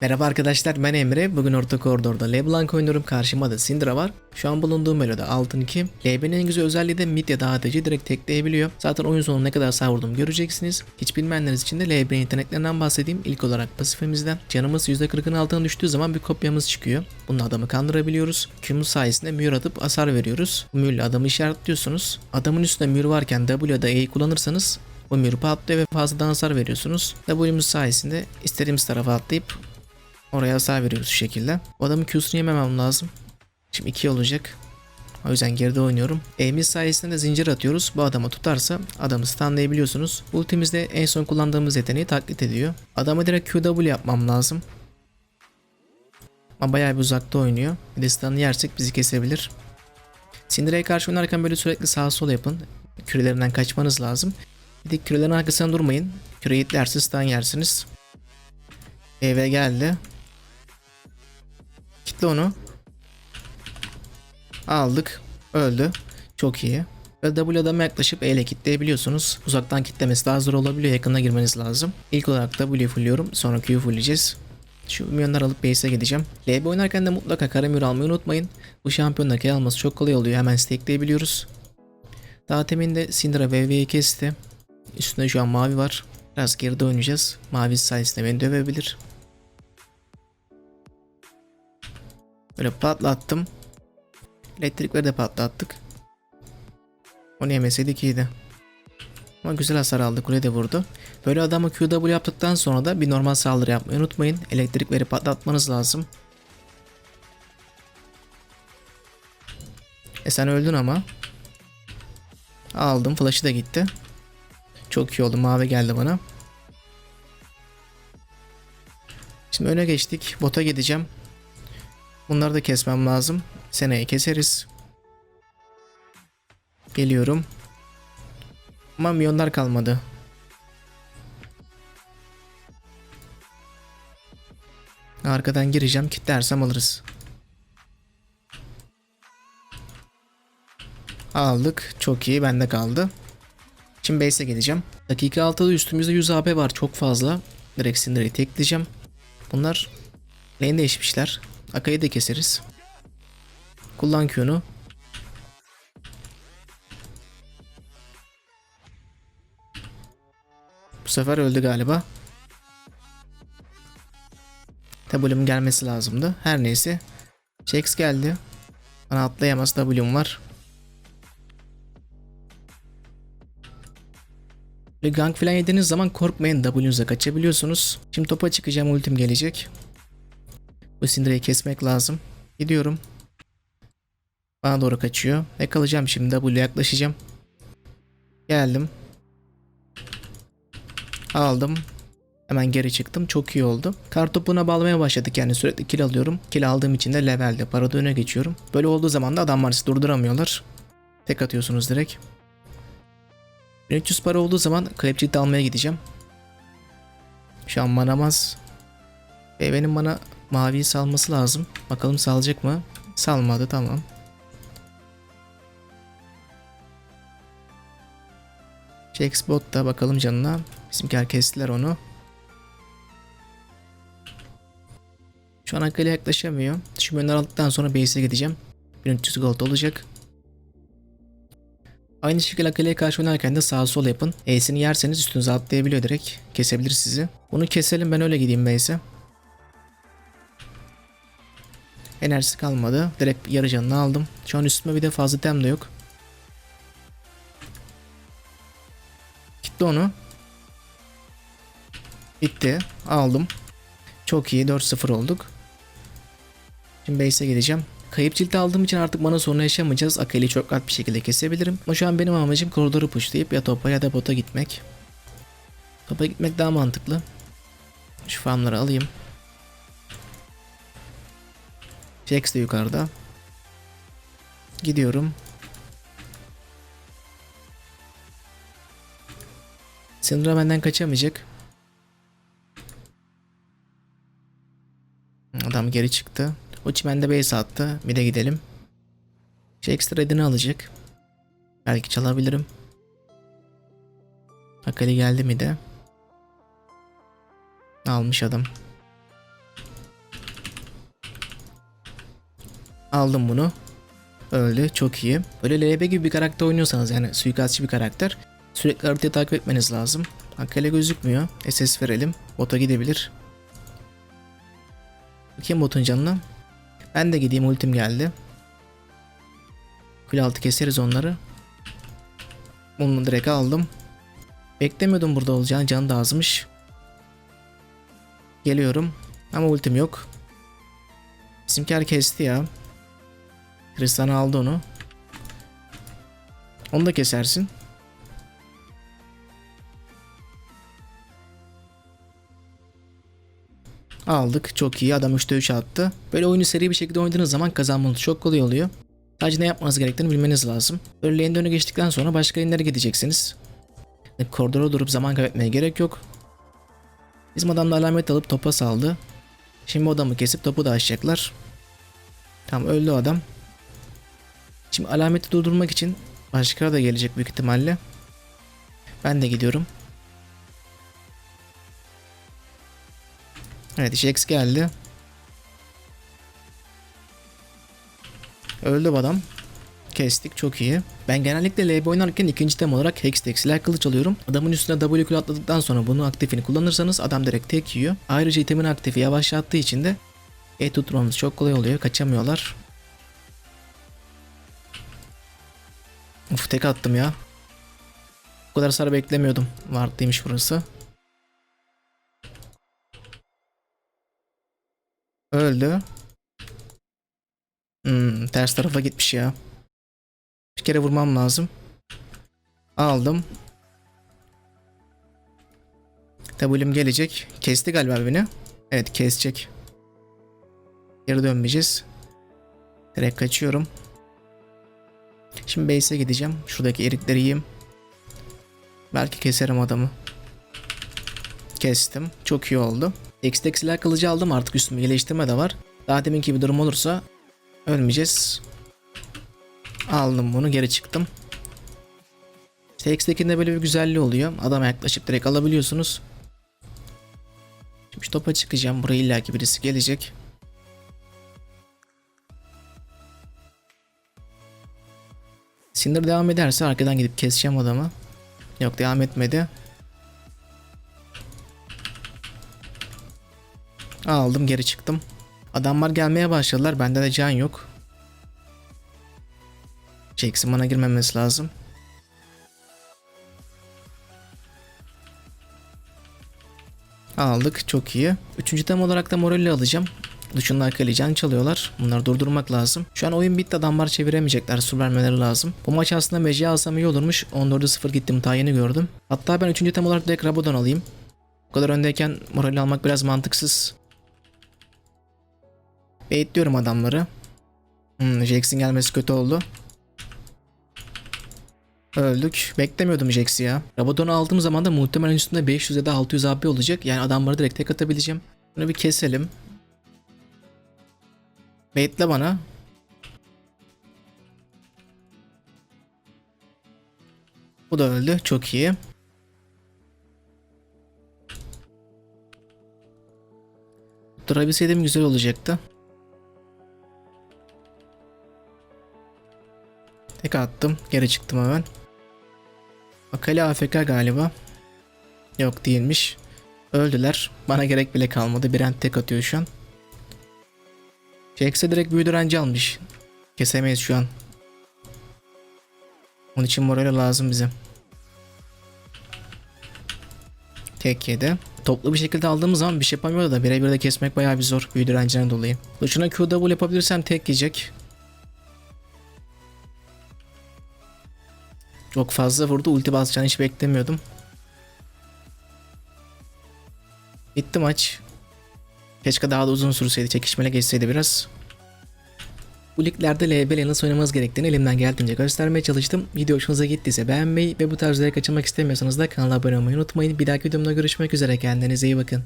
Merhaba arkadaşlar ben Emre. Bugün orta koridorda LeBlanc oynuyorum. Karşıma da Syndra var. Şu an bulunduğum eloda altın 2. LB'nin en güzel özelliği de mid ya da ADC direkt tekleyebiliyor. Zaten oyun sonu ne kadar sağ vurdum göreceksiniz. Hiç bilmeyenleriniz için de LB'nin yeteneklerinden bahsedeyim. İlk olarak pasifimizden. Canımız %40'ın altına düştüğü zaman bir kopyamız çıkıyor. Bununla adamı kandırabiliyoruz. Q'muz sayesinde mühür atıp hasar veriyoruz. Bu mühürle adamı işaretliyorsunuz. Adamın üstünde mühür varken W ya da E'yi kullanırsanız bu mühür patlıyor ve fazladan hasar veriyorsunuz. W'muz sayesinde istediğimiz tarafa atlayıp Oraya hasar veriyoruz şu şekilde. O adamın Q'sunu yememem lazım. Şimdi 2 olacak. O yüzden geride oynuyorum. Aim'imiz sayesinde de zincir atıyoruz. Bu adamı tutarsa adamı stunlayabiliyorsunuz. Ultimizde en son kullandığımız yeteneği taklit ediyor. Adama direkt QW yapmam lazım. Ama bayağı bir uzakta oynuyor. Bir de stun'ı yersek bizi kesebilir. Syndra'ya karşı oynarken böyle sürekli sağa sola yapın. Kürelerinden kaçmanız lazım. Bir de kürelerin arkasına durmayın. Küre itlerse stun yersiniz. Eve geldi. Kitle onu. Aldık. Öldü. Çok iyi. Ve W adama yaklaşıp E ile kitleyebiliyorsunuz. Uzaktan kitlemesi daha zor olabiliyor. Yakına girmeniz lazım. İlk olarak W fullüyorum. Sonra Q'yu fullleyeceğiz. Şu milyonlar alıp base'e gideceğim. LB oynarken de mutlaka Karamür almayı unutmayın. Bu şampiyonlar kill alması çok kolay oluyor. Hemen stakeleyebiliyoruz. Daha temin de Syndra VV'yi kesti. Üstünde şu an mavi var. Biraz geride oynayacağız. Mavi sayesinde beni dövebilir. Böyle patlattım. Elektrikleri de patlattık. Onu yemeseydik iyiydi. Ama güzel hasar aldı. Kule de vurdu. Böyle adamı QW yaptıktan sonra da bir normal saldırı yapmayı unutmayın. Elektrikleri patlatmanız lazım. E sen öldün ama. Aldım. Flash'ı da gitti. Çok iyi oldu. Mavi geldi bana. Şimdi öne geçtik. Bota gideceğim. Bunları da kesmem lazım. Seneye keseriz. Geliyorum. Ama milyonlar kalmadı. Arkadan gireceğim. Kitlersem alırız. Aldık. Çok iyi. Bende kaldı. Şimdi base'e gideceğim. Dakika 6'da üstümüzde 100 AP var. Çok fazla. Direkt Syndra'yı tekleyeceğim. Bunlar lane değişmişler. Akay'ı da keseriz. Kullan Q'nu. Bu sefer öldü galiba. W'm gelmesi lazımdı. Her neyse. Jax geldi. Bana atlayamaz W'm var. Böyle gank falan yediğiniz zaman korkmayın W'nuza kaçabiliyorsunuz. Şimdi topa çıkacağım ultim gelecek. Bu Syndra'yı kesmek lazım. Gidiyorum. Bana doğru kaçıyor. Yakalayacağım şimdi W'ye yaklaşacağım. Geldim. Aldım. Hemen geri çıktım. Çok iyi oldu. Kartopuna bağlamaya başladık yani sürekli kill alıyorum. Kill aldığım için de levelde parada öne geçiyorum. Böyle olduğu zaman da adamlar sizi durduramıyorlar. Tek atıyorsunuz direkt. 1300 para olduğu zaman klepçik almaya gideceğim. Şu an manamaz. Ve benim bana maviyi salması lazım. Bakalım salacak mı? Salmadı tamam. Jaxbot da bakalım canına. Bizimkiler kestiler onu. Şu an Akali'ye yaklaşamıyor. Şu yönler aldıktan sonra base'e gideceğim. 1300 gold olacak. Aynı şekilde Akali'ye karşı oynarken de sağa sola yapın. E'sini yerseniz üstünüze atlayabiliyor direkt. Kesebilir sizi. Bunu keselim ben öyle gideyim base'e. Enerjisi kalmadı. Direkt yarı canını aldım. Şu an üstüme bir de fazla tem de yok. Gitti onu. Bitti. Aldım. Çok iyi. 4-0 olduk. Şimdi base'e gideceğim. Kayıp cilt aldığım için artık bana sorun yaşamayacağız. Akali'yi çok rahat bir şekilde kesebilirim. Ama şu an benim amacım koridoru pushlayıp ya topa ya da bota gitmek. Topa gitmek daha mantıklı. Şu farmları alayım. Jax de yukarıda. Gidiyorum. Syndra benden kaçamayacak. Adam geri çıktı. O çimende base attı. Bir de gidelim. Jax redini alacak. Belki çalabilirim. Akali geldi mi de? Almış adam. Aldım bunu. Öldü. Çok iyi. Böyle LB gibi bir karakter oynuyorsanız yani suikastçı bir karakter sürekli haritayı takip etmeniz lazım. Akale gözükmüyor. SS verelim. Bota gidebilir. Bakayım botun canına. Ben de gideyim ultim geldi. Kule altı keseriz onları. Bunu direkt aldım. Beklemiyordum burada olacağını. Canı da azmış. Geliyorum. Ama ultim yok. Bizimkiler kesti ya. Tristan aldı onu. Onu da kesersin. Aldık. Çok iyi. Adam 3'te 3 attı. Böyle oyunu seri bir şekilde oynadığınız zaman kazanmanız çok kolay oluyor. Sadece ne yapmanız gerektiğini bilmeniz lazım. Böyle lane'de öne geçtikten sonra başka lane'lere gideceksiniz. Koridora durup zaman kaybetmeye gerek yok. Bizim adam da alamet alıp topa saldı. Şimdi adamı kesip topu da açacaklar. Tamam öldü adam. Şimdi alameti durdurmak için başka da gelecek büyük ihtimalle. Ben de gidiyorum. Evet Jax geldi. Öldü adam. Kestik çok iyi. Ben genellikle LB oynarken ikinci tem olarak Hextech silah kılıç alıyorum. Adamın üstüne W kule atladıktan sonra bunun aktifini kullanırsanız adam direkt tek yiyor. Ayrıca itemin aktifi yavaşlattığı için de E tutmamız çok kolay oluyor. Kaçamıyorlar. Uf tek attım ya. Bu kadar sarı beklemiyordum. Ward'daymış burası. Öldü. Hmm, ters tarafa gitmiş ya. Bir kere vurmam lazım. Aldım. W'm gelecek. Kesti galiba beni. Evet kesecek. Geri dönmeyeceğiz. Direkt kaçıyorum. Şimdi base'e gideceğim. Şuradaki erikleri yiyeyim. Belki keserim adamı. Kestim. Çok iyi oldu. X-Tek silah kılıcı aldım artık üstüme iyileştirme de var. Daha deminki bir durum olursa ölmeyeceğiz. Aldım bunu geri çıktım. X-Tek'in böyle bir güzelliği oluyor. Adama yaklaşıp direkt alabiliyorsunuz. Şimdi topa çıkacağım. Buraya illaki birisi gelecek. Sindir devam ederse arkadan gidip keseceğim adamı. Yok devam etmedi. Aldım geri çıktım. Adamlar gelmeye başladılar. Bende de can yok. Jackson bana girmemesi lazım. Aldık çok iyi. Üçüncü tem olarak da Morelli alacağım. Dışında can çalıyorlar. Bunları durdurmak lazım. Şu an oyun bitti adamlar çeviremeyecekler. Su vermeleri lazım. Bu maç aslında Meci'ye alsam iyi olurmuş. 14'e 0 gittim daha yeni gördüm. Hatta ben üçüncü tem olarak direkt Rabadon alayım. Bu kadar öndeyken Morelli almak biraz mantıksız. Baitliyorum adamları. Hmm, Jax'in gelmesi kötü oldu. Öldük. Beklemiyordum Jax'i ya. Rabadon'u aldığım zaman da muhtemelen üstünde 500 ya da 600 AP olacak. Yani adamları direkt tek atabileceğim. Bunu bir keselim. Baitle bana. Bu da öldü. Çok iyi. Durabilseydim güzel olacaktı. Tek attım. Geri çıktım hemen. Akali AFK galiba. Yok değilmiş. Öldüler. Bana gerek bile kalmadı. Brent tek atıyor şu an. Jax'e direkt büyü direnci almış. Kesemeyiz şu an. Onun için moral lazım bize. Tek yedi. Toplu bir şekilde aldığımız zaman bir şey yapamıyor da birebir de kesmek bayağı bir zor büyü direncinden dolayı. Dışına QW yapabilirsem tek yiyecek. Çok fazla vurdu. Ulti basacağını hiç beklemiyordum. Bitti maç. Keşke daha da uzun sürseydi. Çekişmele geçseydi biraz. Bu liglerde LB ile nasıl oynamanız gerektiğini elimden geldiğince göstermeye çalıştım. Video hoşunuza gittiyse beğenmeyi ve bu tarz videoları kaçırmak istemiyorsanız da kanala abone olmayı unutmayın. Bir dahaki videomda görüşmek üzere. Kendinize iyi bakın.